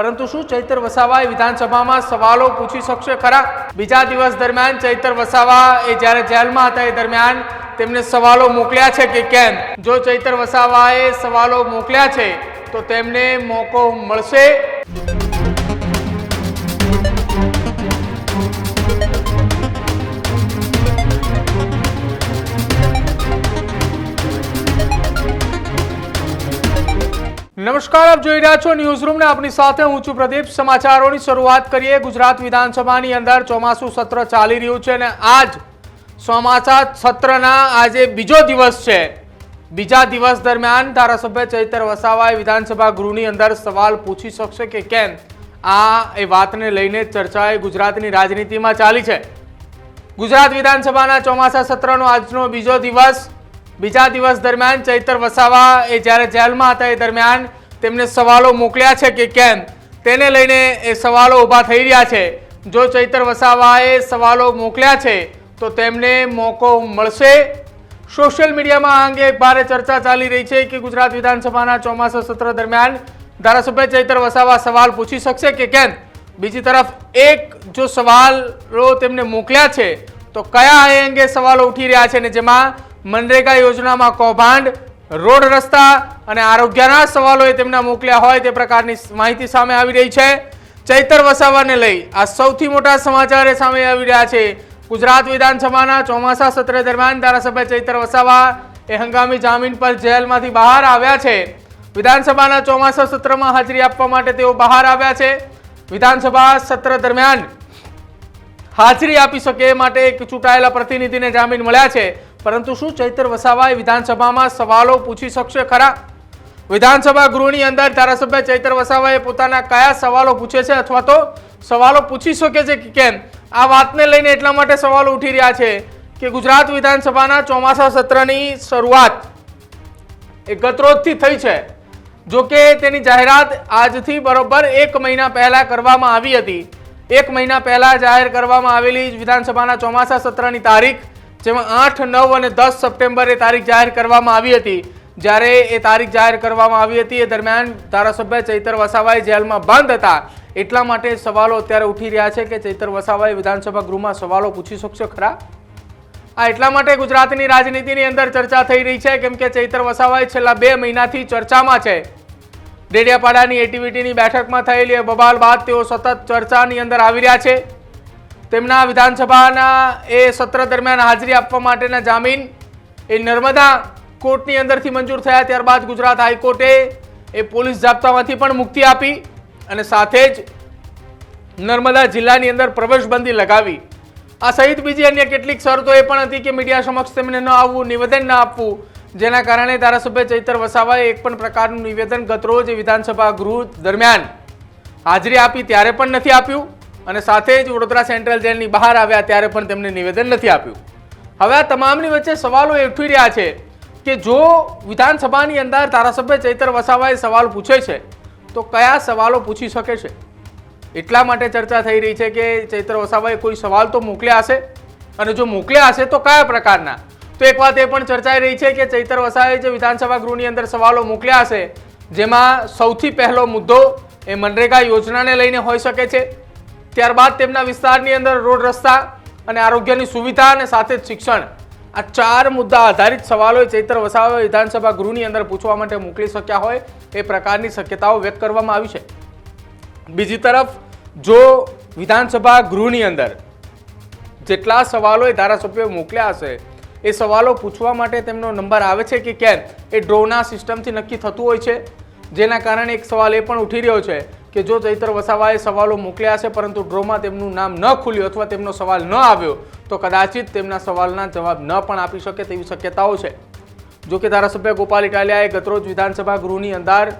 પરંતુ શું ચૈતર વસાવાએ વિધાનસભામાં સવાલો પૂછી શકશે ખરા? બીજા દિવસ દરમિયાન ચૈતર વસાવા એ જ્યારે જેલમાં હતા એ દરમિયાન તેમને સવાલો મોકલ્યા છે કે કેમ? જો ચૈતર વસાવાએ સવાલો મોકલ્યા છે, તો તેમને મોકો મળશે. નમસ્કાર, આપ જોઈ રહ્યા છો ન્યૂઝ રૂમ ને આપની સાથે હું છું પ્રદીપ. સમાચારોની શરૂઆત કરીએ. ગુજરાત વિધાનસભાની અંદર ચોમાસું સત્ર ચાલી રહ્યું છે અને આજ ચોમાસા સત્રના આજે બીજો દિવસ છે. બીજા દિવસ દરમિયાન ધારાસભ્ય ચૈતર વસાવાએ વિધાનસભા ગૃહની અંદર સવાલ પૂછી શકશે કે કેમ? આ એ વાતને લઈને ચર્ચાએ ગુજરાતની રાજનીતિમાં ચાલી છે. ગુજરાત વિધાનસભાના ચોમાસા સત્રનો આજનો બીજો દિવસ બીજા દિવસ દરમિયાન ચૈતર વસાવા એ જ્યારે જેલમાં હતા એ દરમિયાન તેમને સવાલો મોકલ્યા છે કે કેમ? તેને લઈને એ સવાલો ઊભા થઈ રહ્યા છે. જો ચૈતર વસાવાએ સવાલો મોકલ્યા છે, તો તેમને મોકો મળશે. સોશિયલ મીડિયામાં આ અંગે ભારે ચર્ચા ચાલી રહી છે કે ગુજરાત વિધાનસભાના ચોમાસા સત્ર દરમિયાન ધારાસભ્ય ચૈતર વસાવા સવાલ પૂછી શકશે કે કેમ? બીજી તરફ, એક જો સવાલો તેમને મોકલ્યા છે, તો કયા એ અંગે સવાલો ઉઠી રહ્યા છે ને જેમાં મનરેગા યોજનામાં કૌભાંડ, રોડ રસ્તા અને આરોગ્યના સવાલોએ તેમના મોકલ્યા હોય તે પ્રકારની માહિતી સામે આવી રહી છે. ચૈતર વસાવાને લઈ આ સૌથી મોટા સમાચાર સામે આવી રહ્યા છે. ગુજરાત વિધાનસભાના ચોમાસા સત્ર દરમિયાન ધારાસભ્ય ચૈતર વસાવા એ હંગામી જામીન પર જેલમાંથી બહાર આવ્યા છે. વિધાનસભાના ચોમાસા સત્રમાં હાજરી આપવા માટે તેઓ બહાર આવ્યા છે. વિધાનસભા સત્ર દરમિયાન હાજરી આપી શકે માટે એક ચૂંટાયેલા પ્રતિનિધિને જામીન મળ્યા છે. પરંતુ શું ચૈતર વસાવાએ વિધાનસભામાં સવાલો પૂછી શકશે ખરા? વિધાનસભા ગૃહની અંદર ધારાસભ્ય ચૈતર વસાવાએ પોતાના કયા સવાલો પૂછે છે અથવા તો સવાલો પૂછી શકે છે કે કેમ? આ વાતને લઈને એટલા માટે સવાલો ઉઠી રહ્યા છે કે ગુજરાત વિધાનસભાના ચોમાસા સત્રની શરૂઆત એ ગતરોજથી થઈ છે, જો કે તેની જાહેરાત આજથી બરોબર એક મહિના પહેલાં કરવામાં આવી હતી. એક મહિના પહેલાં જાહેર કરવામાં આવેલી વિધાનસભાના ચોમાસા સત્રની તારીખ જેમાં આઠ, નવ અને દસ સપ્ટેમ્બરે તારીખ જાહેર કરવામાં આવી હતી. જ્યારે એ તારીખ જાહેર કરવામાં આવી હતી, એ દરમિયાન ધારાસભ્ય ચૈતર વસાવાએ જેલમાં બંધ હતા. એટલા માટે સવાલો અત્યારે ઉઠી રહ્યા છે કે ચૈતર વસાવાએ વિધાનસભા ગૃહમાં સવાલો પૂછી શકશો ખરા? આ એટલા માટે ગુજરાતની રાજનીતિની અંદર ચર્ચા થઈ રહી છે, કેમ કે ચૈતર વસાવાએ છેલ્લા બે મહિનાથી ચર્ચામાં છે. ડેડિયાપાડાની એટીવીટીની બેઠકમાં થયેલી બબાલ બાદ તેઓ સતત ચર્ચાની અંદર આવી રહ્યા છે. તેમના વિધાનસભાના એ સત્ર દરમિયાન હાજરી આપવા માટેના જામીન એ નર્મદા કોર્ટની અંદરથી મંજૂર થયા. ત્યારબાદ ગુજરાત હાઈકોર્ટે એ પોલીસ જાપ્તામાંથી પણ મુક્તિ આપી અને સાથે જ નર્મદા જિલ્લાની અંદર પ્રવેશબંધી લગાવી. આ સહિત બીજી અન્ય કેટલીક શરતો એ પણ હતી કે મીડિયા સમક્ષ તેમને ન આવવું, નિવેદન ન આપવું, જેના કારણે ધારાસભ્ય ચૈતર વસાવાએ એક પણ પ્રકારનું નિવેદન ગતરોજ વિધાનસભા ગૃહ દરમિયાન હાજરી આપી ત્યારે પણ નથી આપ્યું. અને સાથે જ વડોદરા સેન્ટ્રલ જેલની બહાર આવ્યા ત્યારે પણ તેમને નિવેદન નથી આપ્યું. હવે આ તમામની વચ્ચે સવાલો ઉઠી રહ્યા છે કે જો વિધાનસભાની અંદર ધારાસભ્ય ચૈતર વસાવાએ સવાલ પૂછે છે, તો કયા સવાલો પૂછી શકે છે? એટલા માટે ચર્ચા થઈ રહી છે કે ચૈત્ર વસાવાએ કોઈ સવાલ તો મોકલ્યા હશે? અને જો મોકલ્યા હશે તો કયા પ્રકારના? તો એક વાત એ પણ ચર્ચાઈ રહી છે કે ચૈતર વસાવાએ જે વિધાનસભા ગૃહની અંદર સવાલો મોકલ્યા હશે, જેમાં સૌથી પહેલો મુદ્દો એ મનરેગા યોજનાને લઈને હોઈ શકે છે. ત્યારબાદ તેમના વિસ્તારની અંદર રોડ રસ્તા અને આરોગ્યની સુવિધા અને સાથે જ શિક્ષણ. આ ચાર મુદ્દા આધારિત સવાલો ચૈતર વસાવા વિધાનસભા ગૃહની અંદર પૂછવા માટે મોકલી શક્યા હોય એ પ્રકારની શક્યતાઓ વ્યક્ત કરવામાં આવી છે. બીજી તરફ, જો વિધાનસભા ગૃહની અંદર જેટલા સવાલો એ ધારાસભ્યોએ મોકલ્યા હશે, એ સવાલો પૂછવા માટે તેમનો નંબર આવે છે કે કેમ? એ ડ્રોના સિસ્ટમથી નક્કી થતું હોય છે. જેના કારણે એક સવાલ એ પણ ઉઠી રહ્યો છે કે જો ચૈતર વસાવાએ સવાલો મોકલ્યા છે, પરંતુ ડ્રોમાં તેમનું નામ ન ખુલ્યું અથવા તેમનો સવાલ ન આવ્યો, તો કદાચિત તેમના સવાલના જવાબ ન પણ આપી શકે તેવી શક્યતાઓ છે. જો કે ધારાસભ્ય ગોપાલ ઇટાલિયાએ ગતરોજ વિધાનસભા ગૃહની અંદર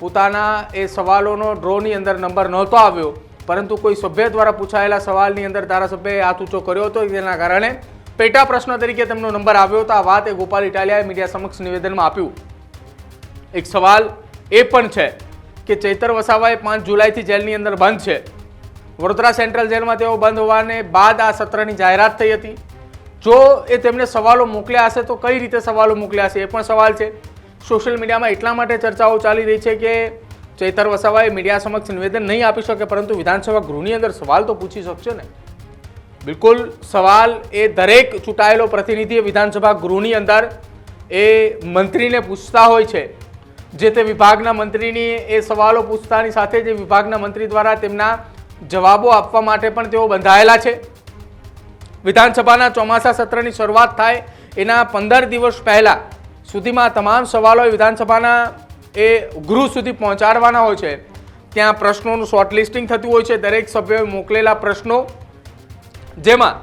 પોતાના એ સવાલોનો ડ્રોની અંદર નંબર નહોતો આવ્યો, પરંતુ કોઈ સભ્ય દ્વારા પૂછાયેલા સવાલની અંદર ધારાસભ્યએ હાથ ઊંચો કર્યો હતો તેના કારણે પેટા પ્રશ્ન તરીકે તેમનો નંબર આવ્યો હતો. આ વાત એ ગોપાલ ઇટાલિયાએ મીડિયા સમક્ષ નિવેદનમાં આપ્યું. એક સવાલ એ પણ છે કે ચૈતર વસાવાએ પાંચ જુલાઈથી જેલની અંદર બંધ છે. વડોદરા સેન્ટ્રલ જેલમાં તેઓ બંધ હોવાને બાદ આ સત્રની જાહેરાત થઈ હતી. જો એ તેમને સવાલો મોકલ્યા હશે તો કઈ રીતે સવાલો મોકલ્યા હશે એ પણ સવાલ છે. સોશિયલ મીડિયામાં એટલા માટે ચર્ચાઓ ચાલી રહી છે કે ચૈતર વસાવાએ મીડિયા સમક્ષ નિવેદન નહીં આપી શકે, પરંતુ વિધાનસભા ગૃહની અંદર સવાલ તો પૂછી શકશે ને. બિલકુલ, સવાલ એ દરેક ચૂંટાયેલો પ્રતિનિધિ વિધાનસભા ગૃહની અંદર એ મંત્રીને પૂછતા હોય છે. જે તે વિભાગના મંત્રીની એ સવાલો પૂછતાની સાથે જે વિભાગના મંત્રી દ્વારા તેમના જવાબો આપવા માટે પણ તેઓ બંધાયેલા છે. વિધાનસભાના ચોમાસા સત્રની શરૂઆત થાય એના પંદર દિવસ પહેલાં સુધીમાં તમામ સવાલો વિધાનસભાના એ ગૃહ સુધી પહોંચાડવાના હોય છે. ત્યાં પ્રશ્નોનું શોર્ટલિસ્ટિંગ થતું હોય છે. દરેક સભ્યોએ મોકલેલા પ્રશ્નો, જેમાં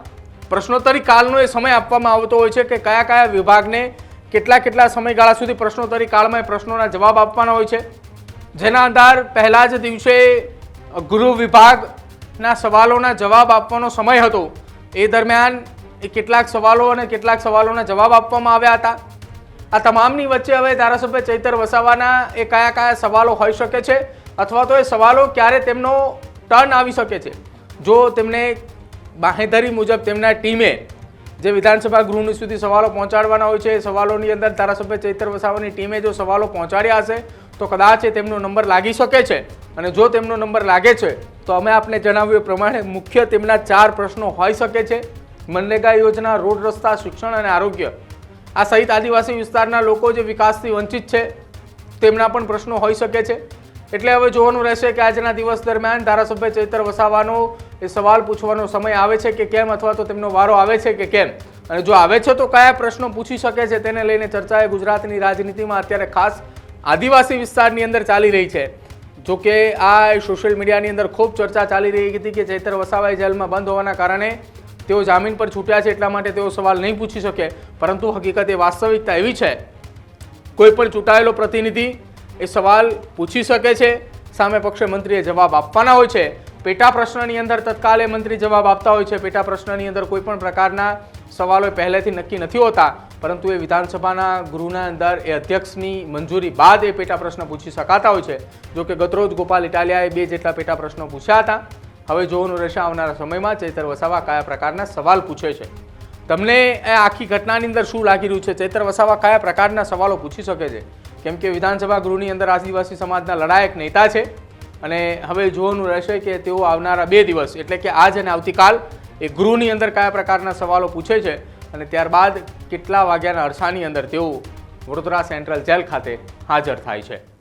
પ્રશ્નોત્તરી કાલનો એ સમય આપવામાં આવતો હોય છે કે કયા કયા વિભાગને કેટલા કેટલા સમયગાળા સુધી પ્રશ્નોત્તરી કાળમાં પ્રશ્નોના જવાબ આપવાના હોય છે? જેના આધાર પહેલા જ દિવસે ગૃહ વિભાગના સવાલોના જવાબ આપવાનો સમય હતો. એ દરમિયાન એ કેટલાક સવાલો અને કેટલાક સવાલોના જવાબ આપવામાં આવ્યા હતા. આ તમામની વચ્ચે હવે ધારાસભ્ય ચૈતર વસાવાના એ કયા કયા સવાલો હોઈ શકે છે? અથવા તો એ સવાલો ક્યારે તેમનો ટર્ન આવી શકે છે? જો તેમને બાહેધરી મુજબ તેમના ટીમે જે વિધાનસભા ગૃહની સુધી સવાલો પહોંચાડવાના હોય છે, એ સવાલોની અંદર ધારાસભ્ય ચૈતર વસાવાની ટીમે જો સવાલો પહોંચાડ્યા હશે, તો કદાચ તેમનો નંબર લાગી શકે છે. અને જો તેમનો નંબર લાગે છે, તો અમે આપને જણાવ્યું એ પ્રમાણે મુખ્ય તેમના ચાર પ્રશ્નો હોઈ શકે છે. મનરેગા યોજના, રોડ રસ્તા, શિક્ષણ અને આરોગ્ય. આ સહિત આદિવાસી વિસ્તારના લોકો જે વિકાસથી વંચિત છે, તેમના પણ પ્રશ્નો હોઈ શકે છે. એટલે હવે જોવાનું રહેશે કે આજના દિવસ દરમિયાન ધારાસભ્ય ચૈતર વસાવાનો એ સવાલ પૂછવાનો સમય આવે છે કે કેમ અથવા તો તેમનો વારો આવે છે કે કેમ? અને જો આવે છે તો કયા પ્રશ્નો પૂછી શકે છે તેને લઈને ચર્ચા એ ગુજરાતની રાજનીતિમાં અત્યારે ખાસ આદિવાસી વિસ્તારની અંદર ચાલી રહી છે. જો કે આ સોશિયલ મીડિયાની અંદર ખૂબ ચર્ચા ચાલી રહી હતી કે ચૈતર વસાવાએ જેલમાં બંધ હોવાના કારણે તેઓ જામીન પર છૂટ્યા છે એટલા માટે તેઓ સવાલ નહીં પૂછી શકે. પરંતુ હકીકત એ વાસ્તવિકતા એવી છે. કોઈ પણ ચૂંટાયેલો પ્રતિનિધિ એ સવાલ પૂછી શકે છે. સામે પક્ષે મંત્રીએ જવાબ આપવાના હોય છે. પેટા પ્રશ્નની અંદર તત્કાલે મંત્રી જવાબ આપતા હોય છે. પેટા પ્રશ્નની અંદર કોઈ પણ પ્રકારના સવાલો પહેલેથી નક્કી નથી હોતા, પરંતુ એ વિધાનસભાના ગૃહના અંદર એ અધ્યક્ષની મંજૂરી બાદ એ પેટા પ્રશ્ન પૂછી શકાતા હોય છે. જો કે ગતરોજ ગોપાલ ઇટાલિયાએ બે જેટલા પેટા પ્રશ્નો પૂછ્યા હતા. હવે જોવાનું રહેશે આવનારા સમયમાં ચૈતર વસાવા કયા પ્રકારના સવાલ પૂછે છે. તમને એ આખી ઘટનાની અંદર શું લાગી રહ્યું છે? ચૈતર વસાવા કયા પ્રકારના સવાલો પૂછી શકે છે? કેમ કે વિધાનસભા ગૃહની અંદર આદિવાસી સમાજના લડાયક નેતા છે. અને હવે જોવાનું રહેશે કે તેઓ આવનારા બે દિવસ, એટલે કે આજ અને આવતીકાલ, એ ગૃહની અંદર કયા પ્રકારના સવાલો પૂછે છે અને ત્યારબાદ કેટલા વાગ્યાના અરસાની અંદર તેઓ વડોદરા સેન્ટ્રલ જેલ ખાતે હાજર થાય છે.